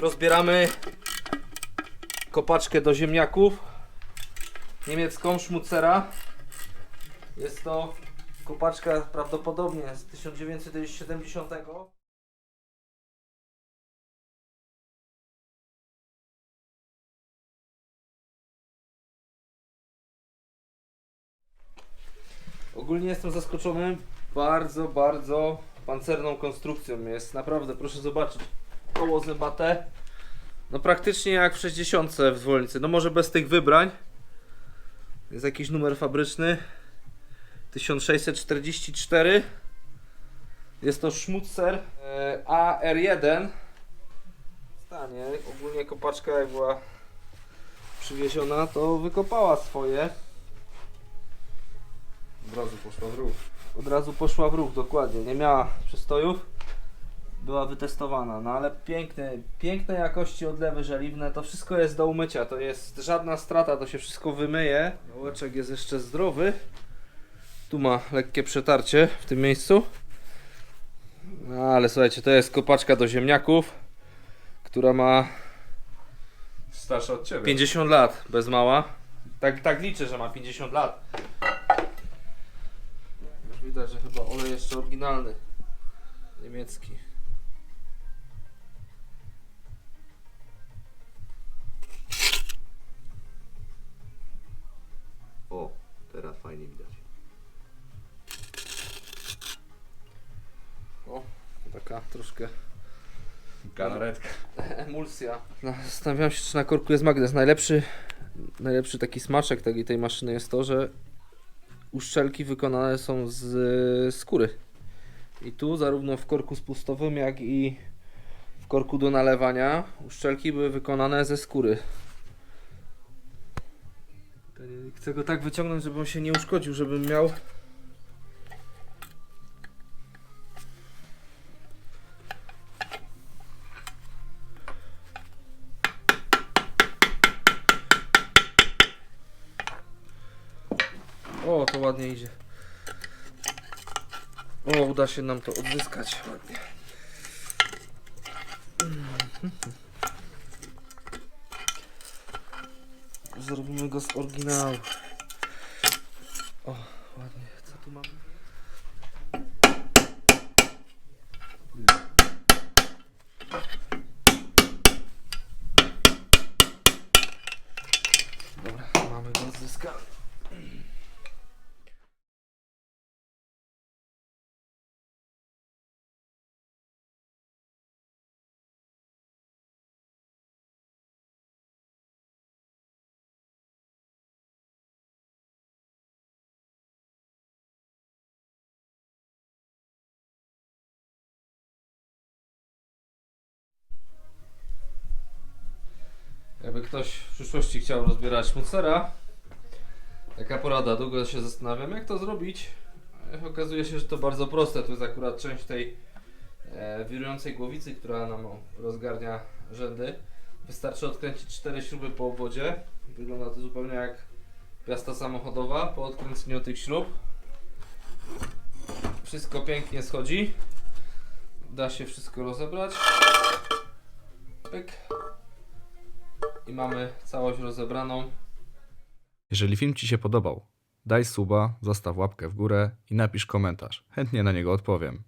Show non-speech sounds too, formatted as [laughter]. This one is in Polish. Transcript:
rozbieramy kopaczkę do ziemniaków niemiecką Schmutzera. Jest to kopaczka prawdopodobnie z 1970. Ogólnie jestem zaskoczony bardzo, bardzo pancerną konstrukcją. Jest naprawdę, proszę zobaczyć, koło zębate. No praktycznie jak w 60 w zwolnicy. No może bez tych wybrań. Jest jakiś numer fabryczny. 1644. Jest to Schmutzer e, AR1. Stanie, ogólnie kopaczka jak była przywieziona, to wykopała swoje. Od razu poszła w ruch. Od razu poszła w ruch, dokładnie. Nie miała przystojów. Była wytestowana, no ale piękne, pięknej jakości odlewy żeliwne. To wszystko jest do umycia. To jest żadna strata, to się wszystko wymyje. Dołeczek jest jeszcze zdrowy. Tu ma lekkie przetarcie w tym miejscu. No ale słuchajcie, to jest kopaczka do ziemniaków, która ma Starsza od ciebie. 50 lat, bez mała. Tak, tak liczę, że ma 50 lat. Już widać, że chyba olej jeszcze oryginalny. Niemiecki. Fajnie widać. O, taka troszkę Galaretka. [laughs] emulsja. No, Zastanawiam się, czy na korku jest magnes. Najlepszy, najlepszy taki smaczek tej, tej maszyny jest to, że uszczelki wykonane są z skóry. I tu zarówno w korku spustowym, jak i w korku do nalewania uszczelki były wykonane ze skóry. Chcę go tak wyciągnąć, żeby on się nie uszkodził, żebym miał O, to ładnie idzie. O, uda się nam to odzyskać ładnie. Zrobimy go z oryginału. O, ładnie. Co tu mamy? Jakby ktoś w przyszłości chciał rozbierać Schmutzera, taka porada, długo się zastanawiam jak to zrobić. E, Okazuje się, że to bardzo proste. To jest akurat część tej e, wirującej głowicy, która nam rozgarnia rzędy. Wystarczy odkręcić cztery śruby po obwodzie. Wygląda to zupełnie jak piasta samochodowa po odkręceniu tych śrub. Wszystko pięknie schodzi. Da się wszystko rozebrać. Pyk i mamy całość rozebraną. Jeżeli film Ci się podobał, daj suba, zostaw łapkę w górę i napisz komentarz. Chętnie na niego odpowiem.